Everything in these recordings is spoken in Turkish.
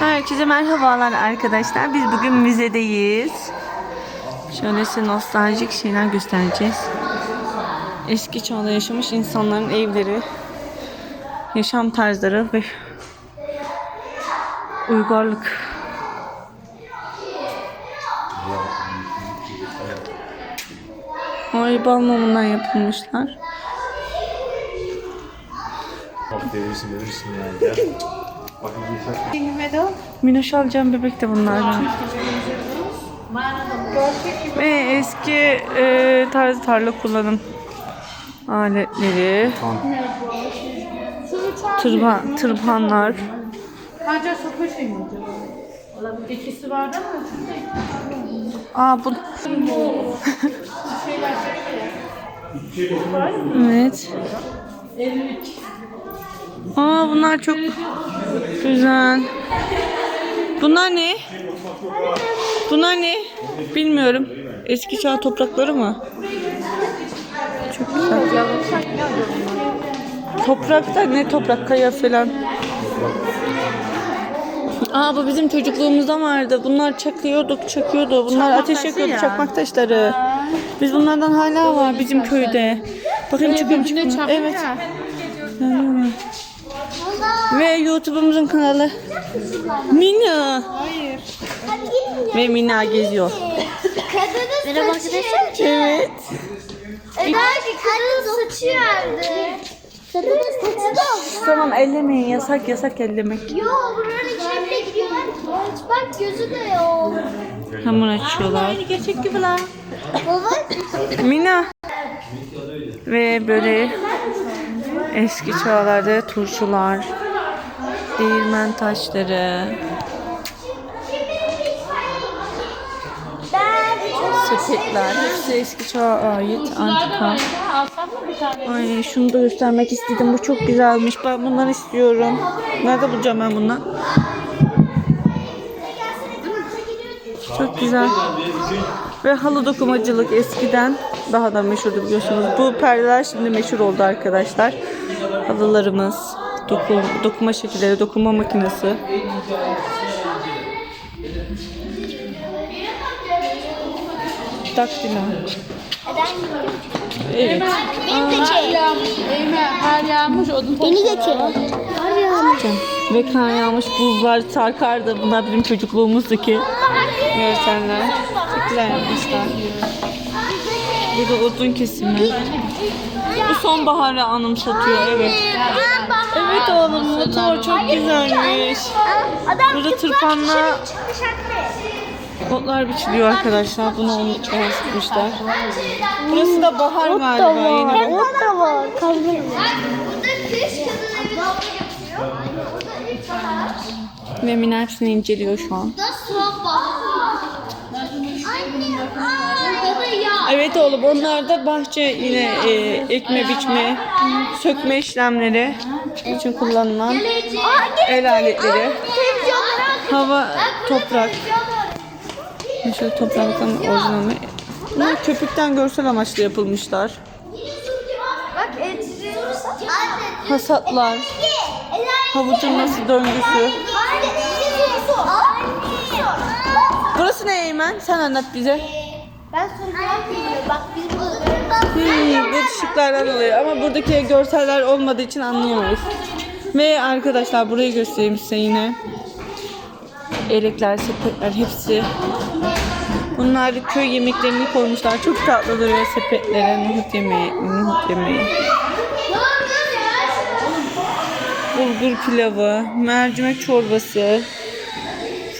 Herkese merhabalar arkadaşlar. Biz bugün müzedeyiz. Şöyle size nostaljik şeyler göstereceğiz. Eski çağda yaşamış insanların evleri, yaşam tarzları ve uygarlık. Ay bal mumundan yapılmışlar. Bak verirsin verirsin. Gel. Minoş alacağım bebek de bunlardan. Ve eski e, tarz tarla kullanım aletleri. Tırban, vardı ama Aa bu. evet. Aa bunlar çok güzel. Bunlar ne? Bunlar ne? Bilmiyorum. Eski çağ toprakları mı? Çok güzel. Toprakta ne toprak? Kaya falan. Aa bu bizim çocukluğumuzda vardı. Bunlar çakıyorduk, çakıyordu. Bunlar ateş yakıyordu, çakmak taşları. Biz bunlardan hala var bizim köyde. Bakın çıkıyorum çıkıyorum. Evet. Yanıyorlar. Ve YouTube'umuzun kanalı Mina. Hayır. Ve Mina geziyor. Merhaba arkadaşlar. Evet. Eda ki kadın saçı vardı. Kadının saçı Tamam ellemeyin yasak yasak ellemek. Yo buranın içine bile giriyorlar. Hiç bak gözü de yok. Hamur açıyorlar. Gerçek gibi lan. Baba Mina. Ve böyle eski çağlarda turşular, değirmen taşları, sepetler hepsi eski çağa ait antika. Ay şunu da göstermek istedim. Bu çok güzelmiş. Ben bundan istiyorum. Nerede bulacağım ben bundan? Çok güzel. Ve halı dokumacılık eskiden daha da meşhurdu biliyorsunuz. Bu perdeler şimdi meşhur oldu arkadaşlar. Halılarımız, doku, dokuma şekilleri, dokuma makinesi. Daktilo. Evet. çek. Eymen her yağmış odun Beni ya. Ve kar yağmış buzlar sarkardı. Bunlar bizim çocukluğumuzdaki görseller. Çok güzel yapmışlar. Burada odun kesimi. Bu sonbaharı anımsatıyor evet. Evet oğlum motor çok güzelmiş. Adam Burada tırpanla otlar biçiliyor arkadaşlar. Bunu yansıtmışlar. Burası da bahar galiba yeni. Ot da var. Burada kış. Ve hepsini inceliyor şu an. Burada soğuk bahar. Anne, aa, burada da yağ. Evet oğlum onlar da bahçe yine e, ekme biçme, sökme işlemleri için kullanılan el aletleri. Hava, toprak. Şöyle topraktan orijinali. Bunlar köpükten görsel amaçlı yapılmışlar. Hasatlar, havucun nasıl döngüsü. Burası ne Eymen? Sen anlat bize. Hmm, bu ışıklardan oluyor ama buradaki görseller olmadığı için anlayamıyoruz. Ve arkadaşlar burayı göstereyim size yine. Elekler, sepetler hepsi. Bunlar köy yemeklerini koymuşlar. Çok tatlı duruyor sepetlere. Nohut yemeği, nohut yemeği. Bulgur pilavı, mercimek çorbası,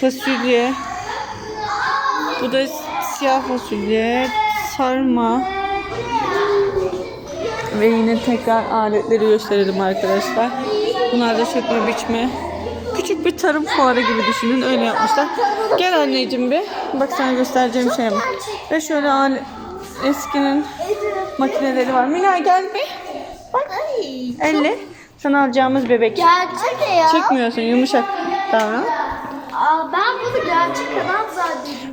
fasulye. Bu da siyah fasulye, sarma. Ve yine tekrar aletleri gösterelim arkadaşlar. Bunlar da sökme biçme. Küçük bir tarım fuarı gibi düşünün. Öyle yapmışlar. Gel anneciğim bir. Bak sana göstereceğim şey var. Ve şöyle alet, eskinin makineleri var. Mina gel bir. Bak. Elle. Sana alacağımız bebek. Gerçek ya. Çekmiyorsun yumuşak davran. Aa, ben bunu gerçek.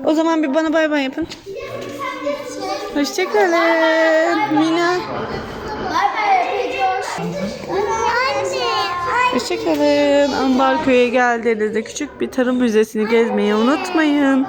O zaman bir bana bay bay yapın. Hoşçakalın. Mina. Bay bay. Hoşçakalın. Ambarköy'e geldiğinizde küçük bir tarım müzesini gezmeyi unutmayın.